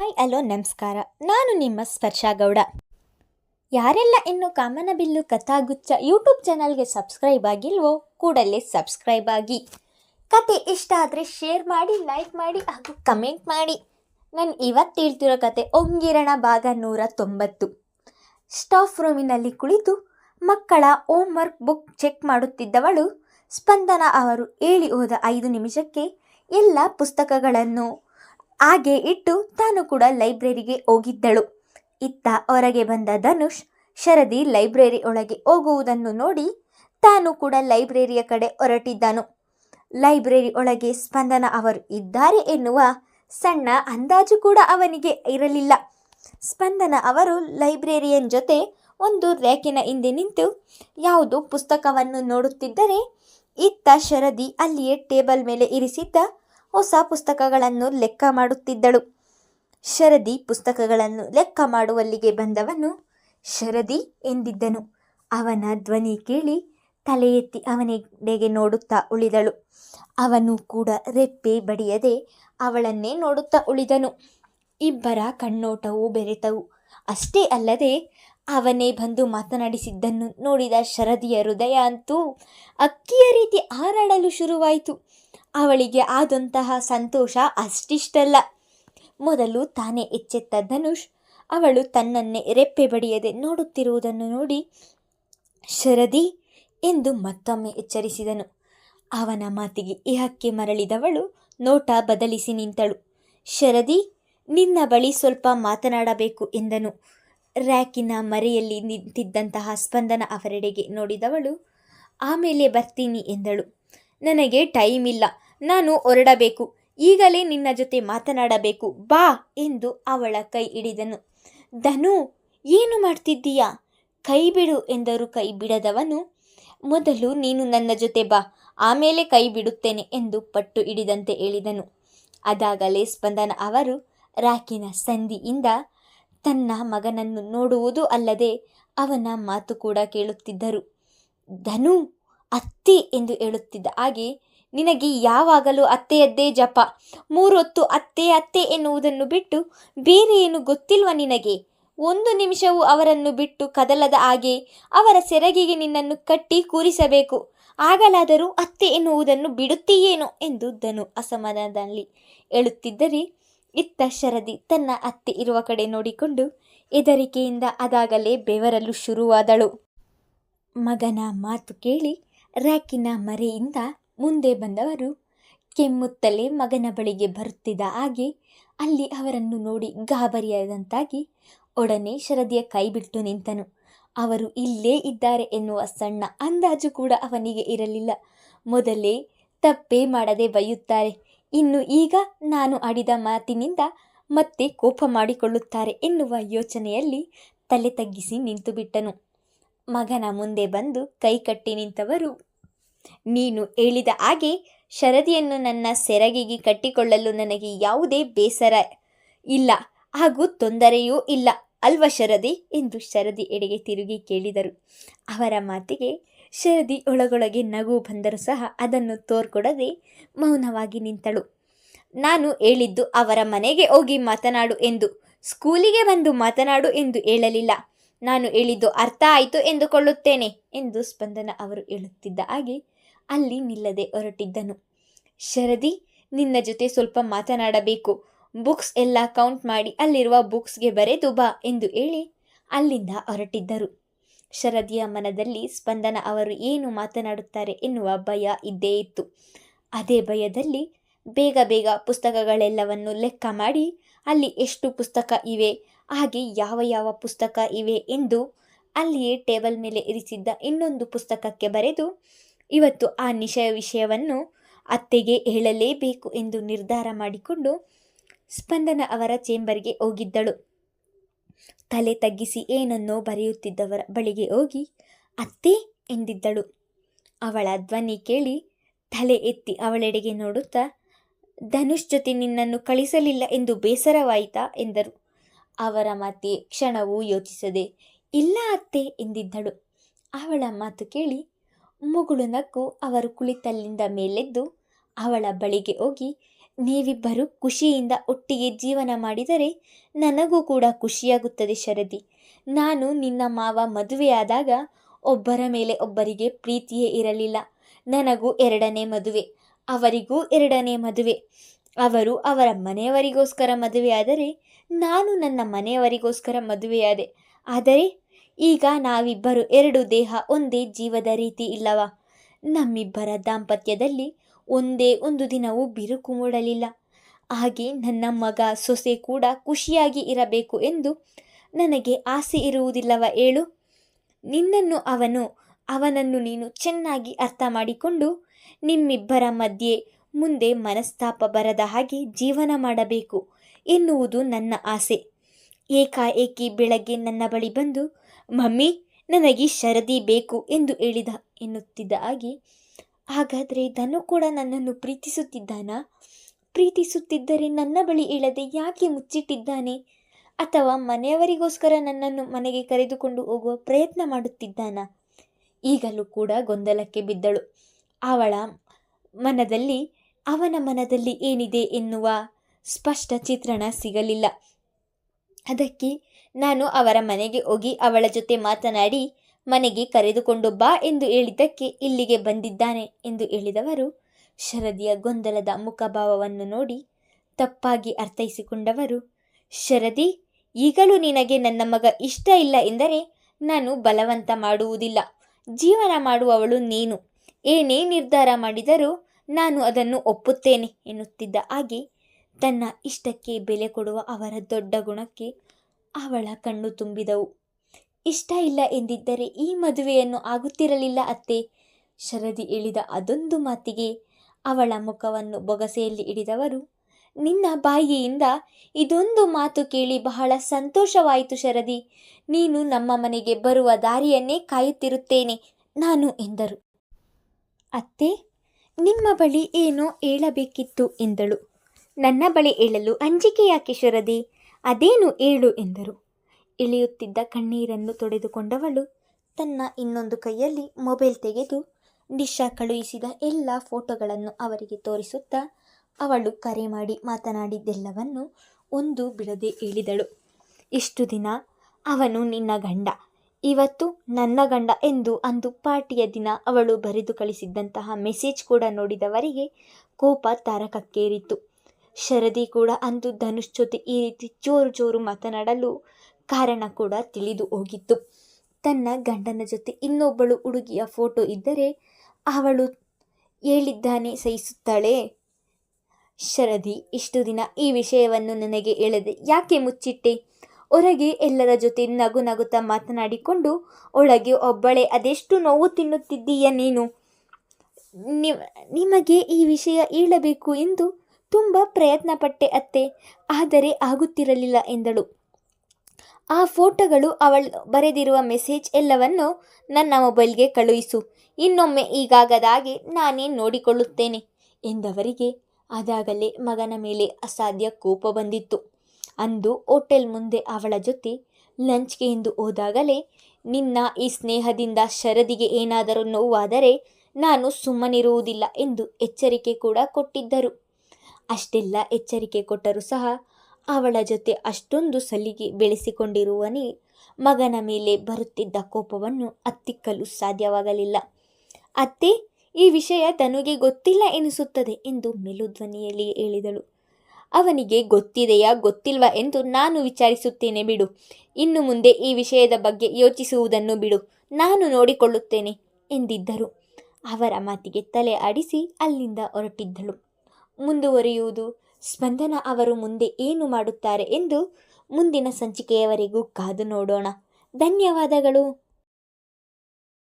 Hi hello ನಮಸ್ಕಾರ. ನಾನು ನಿಮ್ಮ ಸ್ಪರ್ಶ ಗೌಡ. ಯಾರೆಲ್ಲ ಇನ್ನು ಕಾಮನಬಿಲ್ಲು ಕಥಾಗುಚ್ಚ ಯೂಟ್ಯೂಬ್ ಚಾನಲ್ಗೆ ಸಬ್ಸ್ಕ್ರೈಬ್ ಆಗಿಲ್ವೋ, ಕೂಡಲೇ ಸಬ್ಸ್ಕ್ರೈಬ್ ಆಗಿ. ಕತೆ ಇಷ್ಟ ಆದರೆ ಶೇರ್ ಮಾಡಿ, ಲೈಕ್ ಮಾಡಿ ಹಾಗೂ ಕಮೆಂಟ್ ಮಾಡಿ. ನಾನು ಇವತ್ತು ಹೇಳ್ತಿರೋ ಕತೆ ಒಂಗಿರಣ ಭಾಗ ನೂರ ತೊಂಬತ್ತು. ಸ್ಟಾಫ್ ರೂಮಿನಲ್ಲಿ ಕುಳಿತು ಮಕ್ಕಳ ಹೋಮ್ವರ್ಕ್ ಬುಕ್ ಚೆಕ್ ಮಾಡುತ್ತಿದ್ದವಳು ಸ್ಪಂದನ ಅವರು ಹೇಳಿ ಹೋದ ಐದು ನಿಮಿಷಕ್ಕೆ ಎಲ್ಲ ಪುಸ್ತಕಗಳನ್ನು ಹಾಗೆ ಇಟ್ಟು ತಾನು ಕೂಡ ಲೈಬ್ರರಿಗೆ ಹೋಗಿದ್ದಳು. ಇತ್ತ ಹೊರಗೆ ಬಂದ ಧನುಷ್ ಶರದಿ ಲೈಬ್ರರಿ ಒಳಗೆ ಹೋಗುವುದನ್ನು ನೋಡಿ ತಾನು ಕೂಡ ಲೈಬ್ರರಿಯ ಕಡೆ ಹೊರಟಿದ್ದನು. ಲೈಬ್ರರಿ ಒಳಗೆ ಸ್ಪಂದನ ಅವರು ಇದ್ದಾರೆ ಎನ್ನುವ ಸಣ್ಣ ಅಂದಾಜು ಕೂಡ ಅವನಿಗೆ ಇರಲಿಲ್ಲ. ಸ್ಪಂದನ ಅವರು ಲೈಬ್ರರಿಯನ್ ಜೊತೆ ಒಂದು ರ್ಯಾಕಿನ ಹಿಂದೆ ನಿಂತು ಯಾವುದೋ ಪುಸ್ತಕವನ್ನು ನೋಡುತ್ತಿದ್ದರೆ ಇತ್ತ ಶರದಿ ಅಲ್ಲಿಯೇ ಟೇಬಲ್ ಮೇಲೆ ಇರಿಸಿದ್ದ ಹೊಸ ಪುಸ್ತಕಗಳನ್ನು ಲೆಕ್ಕ ಮಾಡುತ್ತಿದ್ದಳು. ಶರದಿ ಪುಸ್ತಕಗಳನ್ನು ಲೆಕ್ಕ ಮಾಡುವಲ್ಲಿಗೆ ಬಂದವನು ಶರದಿ ಎಂದಿದ್ದನು. ಅವನ ಧ್ವನಿ ಕೇಳಿ ತಲೆ ಎತ್ತಿ ಅವನೆಡೆಗೆ ನೋಡುತ್ತಾ ಉಳಿದಳು. ಅವನು ಕೂಡ ರೆಪ್ಪೆ ಬಡಿಯದೆ ಅವಳನ್ನೇ ನೋಡುತ್ತಾ ಉಳಿದನು. ಇಬ್ಬರ ಕಣ್ಣೋಟವು ಬೆರೆತವು. ಅಷ್ಟೇ ಅಲ್ಲದೆ ಅವನೇ ಬಂದು ಮಾತನಾಡಿಸಿದ್ದನ್ನು ನೋಡಿದ ಶರದಿಯ ಹೃದಯ ಅಂತೂ ಅಕ್ಕಿಯ ರೀತಿ ಹಾರಾಡಲು ಶುರುವಾಯಿತು. ಅವಳಿಗೆ ಆದಂತಹ ಸಂತೋಷ ಅಷ್ಟಿಷ್ಟಲ್ಲ. ಮೊದಲು ತಾನೇ ಎಚ್ಚೆತ್ತ ಧನುಷ್. ಅವಳು ತನ್ನನ್ನೇ ರೆಪ್ಪೆ ಬಡಿಯದೆ ನೋಡುತ್ತಿರುವುದನ್ನು ನೋಡಿ, ಶರದಿ ಎಂದು ಮತ್ತೊಮ್ಮೆ ಎಚ್ಚರಿಸಿದನು. ಅವನ ಮಾತಿಗೆ ಇಹಕ್ಕೆ ಮರಳಿದವಳು ನೋಟ ಬದಲಿಸಿ ನಿಂತಳು. ಶರದಿ, ನಿನ್ನ ಬಳಿ ಸ್ವಲ್ಪ ಮಾತನಾಡಬೇಕು ಎಂದನು. ರ್ಯಾಕಿನ ಮರೆಯಲ್ಲಿ ನಿಂತಿದ್ದಂತಹ ಸ್ಪಂದನ ಅವರೆಡೆಗೆ ನೋಡಿದವಳು, ಆಮೇಲೆ ಬರ್ತೀನಿ ಎಂದಳು. ನನಗೆ ಟೈಮ್ ಇಲ್ಲ ನಾನು ಹೊರಡಬೇಕು. ಈಗಲೇ ನಿನ್ನ ಜೊತೆ ಮಾತನಾಡಬೇಕು. ಬಾ ಎಂದು ಅವಳ ಕೈ ಹಿಡಿದನು. ಧನು, ಏನು ಮಾಡ್ತಿದ್ದೀಯಾ? ಕೈ ಬಿಡು ಎಂದರು ಕೈ ಬಿಡದವನು. ಮೊದಲು ನೀನು ನನ್ನ ಜೊತೆ ಬಾ. ಆಮೇಲೆ ಕೈ ಬಿಡುತ್ತೇನೆ ಎಂದು ಪಟ್ಟು ಹಿಡಿದಂತೆ ಹೇಳಿದನು. ಅದಾಗಲೇ ಸ್ಪಂದನ ಅವರು ರಾಕಿನ ಸಂಧಿಯಿಂದ ತನ್ನ ಮಗನನ್ನು ನೋಡುವುದು ಅಲ್ಲದೆ ಅವನ ಮಾತು ಕೂಡ ಕೇಳುತ್ತಿದ್ದರು. ಧನು, ಅತ್ತಿ ಎಂದು ಹೇಳುತ್ತಿದ್ದ ಹಾಗೆ ನಿನಗೆ ಯಾವಾಗಲೂ ಅತ್ತೆಯದ್ದೇ ಜಪ. ಮೂರೊತ್ತು ಅತ್ತೆ ಅತ್ತೆ ಎನ್ನುವುದನ್ನು ಬಿಟ್ಟು ಬೇರೆ ಏನು ಗೊತ್ತಿಲ್ವ ನಿನಗೆ? ಒಂದು ನಿಮಿಷವೂ ಅವರನ್ನು ಬಿಟ್ಟು ಕದಲದ ಹಾಗೆ ಅವರ ಸೆರಗಿಗೆ ನಿನ್ನನ್ನು ಕಟ್ಟಿ ಕೂರಿಸಬೇಕು. ಆಗಲಾದರೂ ಅತ್ತೆ ಎನ್ನುವುದನ್ನು ಬಿಡುತ್ತೀಯೇನೋ ಎಂದು ಧನು ಅಸಮಾಧಾನದಲ್ಲಿ. ಹೇಳುತ್ತಿದ್ದರೆ ಇತ್ತ ಶರದಿ ತನ್ನ ಅತ್ತೆ ಇರುವ ಕಡೆ ನೋಡಿಕೊಂಡು ಹೆದರಿಕೆಯಿಂದ ಅದಾಗಲೇ ಬೆವರಲು ಶುರುವಾದಳು. ಮಗನ ಮಾತು ಕೇಳಿ ರ್ಯಾಕಿನ ಮರೆಯಿಂದ ಮುಂದೆ ಬಂದವರು ಕೆಮ್ಮುತ್ತಲೇ ಮಗನ ಬಳಿಗೆ ಬರುತ್ತಿದ್ದ ಹಾಗೆ ಅಲ್ಲಿ ಅವರನ್ನು ನೋಡಿ ಗಾಬರಿಯಾದಂತಾಗಿ ಒಡನೆ ಶರದಿಯ ಕೈ ಬಿಟ್ಟು ನಿಂತನು. ಅವರು ಇಲ್ಲೇ ಇದ್ದಾರೆ ಎನ್ನುವ ಸಣ್ಣ ಅಂದಾಜು ಕೂಡ ಅವನಿಗೆ ಇರಲಿಲ್ಲ. ಮೊದಲೇ ತಪ್ಪೇ ಮಾಡದೆ ಬೈಯುತ್ತಾರೆ. ಇನ್ನು ಈಗ ನಾನು ಆಡಿದ ಮಾತಿನಿಂದ ಮತ್ತೆ ಕೋಪ ಮಾಡಿಕೊಳ್ಳುತ್ತಾರೆ ಎನ್ನುವ ಯೋಚನೆಯಲ್ಲಿ ತಲೆ ತಗ್ಗಿಸಿ ನಿಂತುಬಿಟ್ಟನು. ಮಗನ ಮುಂದೆ ಬಂದು ಕೈ ಕಟ್ಟಿ ನಿಂತವರು ನೀನು ಹೇಳಿದ ಹಾಗೆ ಶರದಿಯನ್ನು ನನ್ನ ಸೆರಗಿಗೆ ಕಟ್ಟಿಕೊಳ್ಳಲು ನನಗೆ ಯಾವುದೇ ಬೇಸರ ಇಲ್ಲ, ಹಾಗೂ ತೊಂದರೆಯೂ ಇಲ್ಲ, ಅಲ್ವ ಶರದಿ ಎಂದು ಶರದಿ ಎಡೆಗೆ ತಿರುಗಿ ಕೇಳಿದರು. ಅವರ ಮಾತಿಗೆ ಶರದಿ ಒಳಗೊಳಗೆ ನಗು ಬಂದರೂ ಸಹ ಅದನ್ನು ತೋರ್ಕೊಡದೆ ಮೌನವಾಗಿ ನಿಂತಳು. ನಾನು ಹೇಳಿದ್ದು ಅವರ ಮನೆಗೆ ಹೋಗಿ ಮಾತನಾಡು ಎಂದು, ಸ್ಕೂಲಿಗೆ ಬಂದು ಮಾತನಾಡು ಎಂದು ಹೇಳಲಿಲ್ಲ. ನಾನು ಹೇಳಿದ್ದು ಅರ್ಥ ಆಯಿತು ಎಂದುಕೊಳ್ಳುತ್ತೇನೆ ಎಂದು ಸ್ಪಂದನ ಅವರು ಹೇಳುತ್ತಿದ್ದ ಹಾಗೆ ಅಲ್ಲಿ ನಿಲ್ಲದೆ ಹೊರಟಿದ್ದನು. ಶರದಿ, ನಿನ್ನ ಜೊತೆ ಸ್ವಲ್ಪ ಮಾತನಾಡಬೇಕು. ಬುಕ್ಸ್ ಎಲ್ಲ ಕೌಂಟ್ ಮಾಡಿ ಅಲ್ಲಿರುವ ಬುಕ್ಸ್ಗೆ ಬರೆದು ಬಾ ಎಂದು ಹೇಳಿ ಅಲ್ಲಿಂದ ಹೊರಟಿದ್ದರು. ಶರದಿಯ ಮನದಲ್ಲಿ ಸ್ಪಂದನ, ಅವರು ಏನು ಮಾತನಾಡುತ್ತಾರೆ ಎನ್ನುವ ಭಯ ಇದ್ದೇ ಇತ್ತು. ಅದೇ ಭಯದಲ್ಲಿ ಬೇಗ ಬೇಗ ಪುಸ್ತಕಗಳೆಲ್ಲವನ್ನು ಲೆಕ್ಕ ಮಾಡಿ ಅಲ್ಲಿ ಎಷ್ಟು ಪುಸ್ತಕ ಇವೆ, ಹಾಗೆ ಯಾವ ಯಾವ ಪುಸ್ತಕ ಇವೆ ಎಂದು ಅಲ್ಲಿಯೇ ಟೇಬಲ್ ಮೇಲೆ ಇರಿಸಿದ್ದ ಇನ್ನೊಂದು ಪುಸ್ತಕಕ್ಕೆ ಬರೆದು ಇವತ್ತು ಆ ನಿಶಯ ವಿಷಯವನ್ನು ಅತ್ತೆಗೆ ಹೇಳಲೇಬೇಕು ಎಂದು ನಿರ್ಧಾರ ಮಾಡಿಕೊಂಡು ಸ್ಪಂದನ ಅವರ ಚೇಂಬರ್ಗೆ ಹೋಗಿದ್ದಳು. ತಲೆ ತಗ್ಗಿಸಿ ಏನನ್ನೋ ಬರೆಯುತ್ತಿದ್ದವರ ಬಳಿಗೆ ಹೋಗಿ, ಅತ್ತೆ, ಎಂದಿದ್ದಳು. ಅವಳ ಧ್ವನಿ ಕೇಳಿ ತಲೆ ಎತ್ತಿ ಅವಳೆಡೆಗೆ ನೋಡುತ್ತಾ, ಧನುಷ್ ಜೊತೆ ನಿನ್ನನ್ನು ಕಳಿಸಲಿಲ್ಲ ಎಂದು ಬೇಸರವಾಯಿತಾ? ಎಂದರು. ಅವರ ಮಾತೇ ಕ್ಷಣವೂ ಯೋಚಿಸದೆ, ಇಲ್ಲ ಅತ್ತೆ, ಎಂದಿದ್ದಳು. ಅವಳ ಮಾತು ಕೇಳಿ ಮುಗುಳು ನಕ್ಕು ಅವರು ಕುಳಿತಲ್ಲಿಂದ ಮೇಲೆದ್ದು, ಅವಳ ಬಳಿಗೆ ಹೋಗಿ, ನೀವಿಬ್ಬರು ಖುಷಿಯಿಂದ ಒಟ್ಟಿಗೆ ಜೀವನ ಮಾಡಿದರೆ ನನಗೂ ಕೂಡ ಖುಷಿಯಾಗುತ್ತದೆ ಶರದಿ. ನಾನು ನಿನ್ನ ಮಾವ ಮದುವೆಯಾದಾಗ ಒಬ್ಬರ ಮೇಲೆ ಒಬ್ಬರಿಗೆ ಪ್ರೀತಿಯೇ ಇರಲಿಲ್ಲ. ನನಗೂ ಎರಡನೇ ಮದುವೆ, ಅವರಿಗೂ ಎರಡನೇ ಮದುವೆ. ಅವರು ಅವರ ಮನೆಯವರಿಗೋಸ್ಕರ ಮದುವೆಯಾದರೆ ನಾನು ನನ್ನ ಮನೆಯವರಿಗೋಸ್ಕರ ಮದುವೆಯಾದೆ. ಆದರೆ ಈಗ ನಾವಿಬ್ಬರು ಎರಡು ದೇಹ, ಒಂದೇ ಜೀವದ ರೀತಿ ಇಲ್ಲವ? ನಮ್ಮಿಬ್ಬರ ದಾಂಪತ್ಯದಲ್ಲಿ ಒಂದೇ ಒಂದು ದಿನವೂ ಬಿರುಕು ಮೂಡಲಿಲ್ಲ. ಹಾಗೆ ನನ್ನ ಮಗ ಸೊಸೆ ಕೂಡ ಖುಷಿಯಾಗಿ ಇರಬೇಕು ಎಂದು ನನಗೆ ಆಸೆ ಇರುವುದಿಲ್ಲವ ಹೇಳು ನಿನ್ನನ್ನು ಅವನು, ಅವನನ್ನು ನೀನು ಚೆನ್ನಾಗಿ ಅರ್ಥ ಮಾಡಿಕೊಂಡು ನಿಮ್ಮಿಬ್ಬರ ಮಧ್ಯೆ ಮುಂದೆ ಮನಸ್ತಾಪ ಬರದ ಹಾಗೆ ಜೀವನ ಮಾಡಬೇಕು ಎನ್ನುವುದು ನನ್ನ ಆಸೆ. ಏಕಾಏಕಿ ಬೆಳಗ್ಗೆ ನನ್ನ ಬಳಿ ಬಂದು ಮಮ್ಮಿ, ನನಗೆ ಶರದಿ ಬೇಕು ಎಂದು ಹೇಳಿದ, ಎನ್ನುತ್ತಿದ್ದ ಹಾಗೆ. ಹಾಗಾದರೆ ಧನು ಕೂಡ ನನ್ನನ್ನು ಪ್ರೀತಿಸುತ್ತಿದ್ದಾನಾ? ಪ್ರೀತಿಸುತ್ತಿದ್ದರೆ ನನ್ನ ಬಳಿ ಇಳದೆ ಯಾಕೆ ಮುಚ್ಚಿಟ್ಟಿದ್ದಾನೆ? ಅಥವಾ ಮನೆಯವರಿಗೋಸ್ಕರ ನನ್ನನ್ನು ಮನೆಗೆ ಕರೆದುಕೊಂಡು ಹೋಗುವ ಪ್ರಯತ್ನ ಮಾಡುತ್ತಿದ್ದಾನ? ಈಗಲೂ ಕೂಡ ಗೊಂದಲಕ್ಕೆ ಬಿದ್ದಳು. ಅವಳ ಮನದಲ್ಲಿ, ಅವನ ಮನದಲ್ಲಿ ಏನಿದೆ ಎನ್ನುವ ಸ್ಪಷ್ಟ ಚಿತ್ರಣ ಸಿಗಲಿಲ್ಲ. ಅದಕ್ಕೆ ನಾನು ಅವರ ಮನೆಗೆ ಹೋಗಿ ಅವಳ ಜೊತೆ ಮಾತನಾಡಿ, ಮನೆಗೆ ಕರೆದುಕೊಂಡು ಬಾ ಎಂದು ಹೇಳಿದ್ದಕ್ಕೆ ಇಲ್ಲಿಗೆ ಬಂದಿದ್ದಾನೆ ಎಂದು ಹೇಳಿದವರು, ಶರದಿಯ ಗೊಂದಲದ ಮುಖಭಾವವನ್ನು ನೋಡಿ ತಪ್ಪಾಗಿ ಅರ್ಥೈಸಿಕೊಂಡವರು, ಶರದಿ, ಈಗಲೂ ನಿನಗೆ ನನ್ನ ಮಗ ಇಷ್ಟ ಇಲ್ಲ ಎಂದರೆ ನಾನು ಬಲವಂತ ಮಾಡುವುದಿಲ್ಲ. ಜೀವನ ಮಾಡುವವಳು ನೀನು. ಏನೇ ನಿರ್ಧಾರ ಮಾಡಿದರೂ ನಾನು ಅದನ್ನು ಒಪ್ಪುತ್ತೇನೆ ಎನ್ನುತ್ತಿದ್ದ ಹಾಗೆ ತನ್ನ ಇಷ್ಟಕ್ಕೆ ಬೆಲೆ ಕೊಡುವ ಅವರ ದೊಡ್ಡ ಗುಣಕ್ಕೆ ಅವಳ ಕಣ್ಣು ತುಂಬಿದವು. ಇಷ್ಟ ಇಲ್ಲ ಎಂದಿದ್ದರೆ ಈ ಮದುವೆಯನ್ನು ಆಗುತ್ತಿರಲಿಲ್ಲ ಅತ್ತೆ. ಶರದಿ ಇಳಿದ ಅದೊಂದು ಮಾತಿಗೆ ಅವಳ ಮುಖವನ್ನು ಬೊಗಸೆಯಲ್ಲಿ ಹಿಡಿದವರು, ನಿನ್ನ ಬಾಯಿಯಿಂದ ಇದೊಂದು ಮಾತು ಕೇಳಿ ಬಹಳ ಸಂತೋಷವಾಯಿತು ಶರದಿ. ನೀನು ನಮ್ಮ ಮನೆಗೆ ಬರುವ ದಾರಿಯನ್ನೇ ಕಾಯುತ್ತಿರುತ್ತೇನೆ, ನಾನು ಎಂದರು. ಅತ್ತೆ, ನಿಮ್ಮ ಬಳಿ ಏನೋ ಹೇಳಬೇಕಿತ್ತು ಎಂದಳು. ನನ್ನ ಬಳಿ ಏಳಲು ಅಂಜಿಕೆಯಾಕೆ ಶರದಿ? ಅದೇನು ಏಳು ಎಂದರು. ಇಳಿಯುತ್ತಿದ್ದ ಕಣ್ಣೀರನ್ನು ತೊಡೆದುಕೊಂಡವಳು ತನ್ನ ಇನ್ನೊಂದು ಕೈಯಲ್ಲಿ ಮೊಬೈಲ್ ತೆಗೆದು ದಿಶಾ ಕಳುಹಿಸಿದ ಎಲ್ಲ ಫೋಟೋಗಳನ್ನು ಅವರಿಗೆ ತೋರಿಸುತ್ತಾ ಅವಳು ಕರೆ ಮಾಡಿ ಮಾತನಾಡಿದ್ದೆಲ್ಲವನ್ನು ಒಂದು ಬಿಡದೆ ಹೇಳಿದಳು. ಇಷ್ಟು ದಿನ ಅವನು ನಿನ್ನ ಗಂಡ. ಇವತ್ತು ನನ್ನ ಗಂಡ ಎಂದು ಅಂದು ಪಾರ್ಟಿಯ ದಿನ ಅವಳು ಬರೆದು ಕಳಿಸಿದ್ದಂತಹ ಮೆಸೇಜ್ ಕೂಡ ನೋಡಿದವರಿಗೆ ಕೋಪ ತಾರಕಕ್ಕೇರಿತು ಶರದಿ ಕೂಡ ಅಂದು ಧನುಷ್ ಜೊತೆ ಈ ರೀತಿ ಜೋರು ಜೋರು ಮಾತನಾಡಲು ಕಾರಣ ಕೂಡ ತಿಳಿದು ಹೋಗಿತ್ತು. ತನ್ನ ಗಂಡನ ಜೊತೆ ಇನ್ನೊಬ್ಬಳು ಹುಡುಗಿಯ ಫೋಟೋ ಇದ್ದರೆ ಅವಳು ಹೇಳಿದ್ದಾನೆ ಸಹಿಸುತ್ತಾಳೆ. ಶರದಿ, ಇಷ್ಟು ದಿನ ಈ ವಿಷಯವನ್ನು ನನಗೆ ಹೇಳದೆ ಯಾಕೆ ಮುಚ್ಚಿಟ್ಟೆ? ಹೊರಗೆ ಎಲ್ಲರ ಜೊತೆ ನಗು ನಗುತ್ತಾ ಮಾತನಾಡಿಕೊಂಡು, ಒಳಗೆ ಒಬ್ಬಳೆ, ಅದೆಷ್ಟು ನೋವು ತಿನ್ನುತ್ತಿದ್ದೀಯ ನೀನು? ನಿಮಗೆ ಈ ವಿಷಯ ಹೇಳಬೇಕು ಎಂದು ತುಂಬ ಪ್ರಯತ್ನಪಟ್ಟೆ ಅತ್ತೆ, ಆದರೆ ಆಗುತ್ತಿರಲಿಲ್ಲ ಎಂದಳು. ಆ ಫೋಟೋಗಳು ಅವಳು ಬರೆದಿರುವ ಮೆಸೇಜ್ ಎಲ್ಲವನ್ನು ನನ್ನ ಮೊಬೈಲ್ಗೆ ಕಳುಹಿಸು, ಇನ್ನೊಮ್ಮೆ ಈಗಾಗದಾಗೆ ನಾನೇ ನೋಡಿಕೊಳ್ಳುತ್ತೇನೆ ಎಂದವರಿಗೆ ಅದಾಗಲೇ ಮಗನ ಮೇಲೆ ಅಸಾಧ್ಯ ಕೋಪ ಬಂದಿತ್ತು. ಅಂದು ಹೋಟೆಲ್ ಮುಂದೆ ಅವಳ ಜೊತೆ ಲಂಚ್ಗೆ ಎಂದು ಹೋದಾಗಲೇ ನಿನ್ನ ಈ ಸ್ನೇಹದಿಂದ ಶರದಿಗೆ ಏನಾದರೂ ನೋವಾದರೆ ನಾನು ಸುಮ್ಮನಿರುವುದಿಲ್ಲ ಎಂದು ಎಚ್ಚರಿಕೆ ಕೂಡ ಕೊಟ್ಟಿದ್ದರು. ಅಷ್ಟೆಲ್ಲ ಎಚ್ಚರಿಕೆ ಕೊಟ್ಟರೂ ಸಹ ಅವಳ ಜೊತೆ ಅಷ್ಟೊಂದು ಸಲಿಗೆ ಬೆಳೆಸಿಕೊಂಡಿರುವನೇ ಮಗನ ಮೇಲೆ ಬರುತ್ತಿದ್ದ ಕೋಪವನ್ನು ಅತ್ತಿಕ್ಕಲು ಸಾಧ್ಯವಾಗಲಿಲ್ಲ. ಅತ್ತೆ, ಈ ವಿಷಯ ತನಗೆ ಗೊತ್ತಿಲ್ಲ ಎನಿಸುತ್ತದೆ ಎಂದು ಮೆಲುಧ್ವನಿಯಲ್ಲಿ ಹೇಳಿದಳು. ಅವನಿಗೆ ಗೊತ್ತಿದೆಯಾ ಗೊತ್ತಿಲ್ವಾ ಎಂದು ನಾನು ವಿಚಾರಿಸುತ್ತೇನೆ ಬಿಡು. ಇನ್ನು ಮುಂದೆ ಈ ವಿಷಯದ ಬಗ್ಗೆ ಯೋಚಿಸುವುದನ್ನು ಬಿಡು. ನಾನು ನೋಡಿಕೊಳ್ಳುತ್ತೇನೆ ಎಂದಿದ್ದರು. ಅವರ ಮಾತಿಗೆ ತಲೆ ಆಡಿಸಿ ಅಲ್ಲಿಂದ ಹೊರಟಿದ್ದಳು. ಮುಂದುವರಿಯುವುದು. ಸ್ಪಂದನ ಅವರು ಮುಂದೆ ಏನು ಮಾಡುತ್ತಾರೆ ಎಂದು ಮುಂದಿನ ಸಂಚಿಕೆಯವರೆಗೂ ಕಾದು ನೋಡೋಣ. ಧನ್ಯವಾದಗಳು.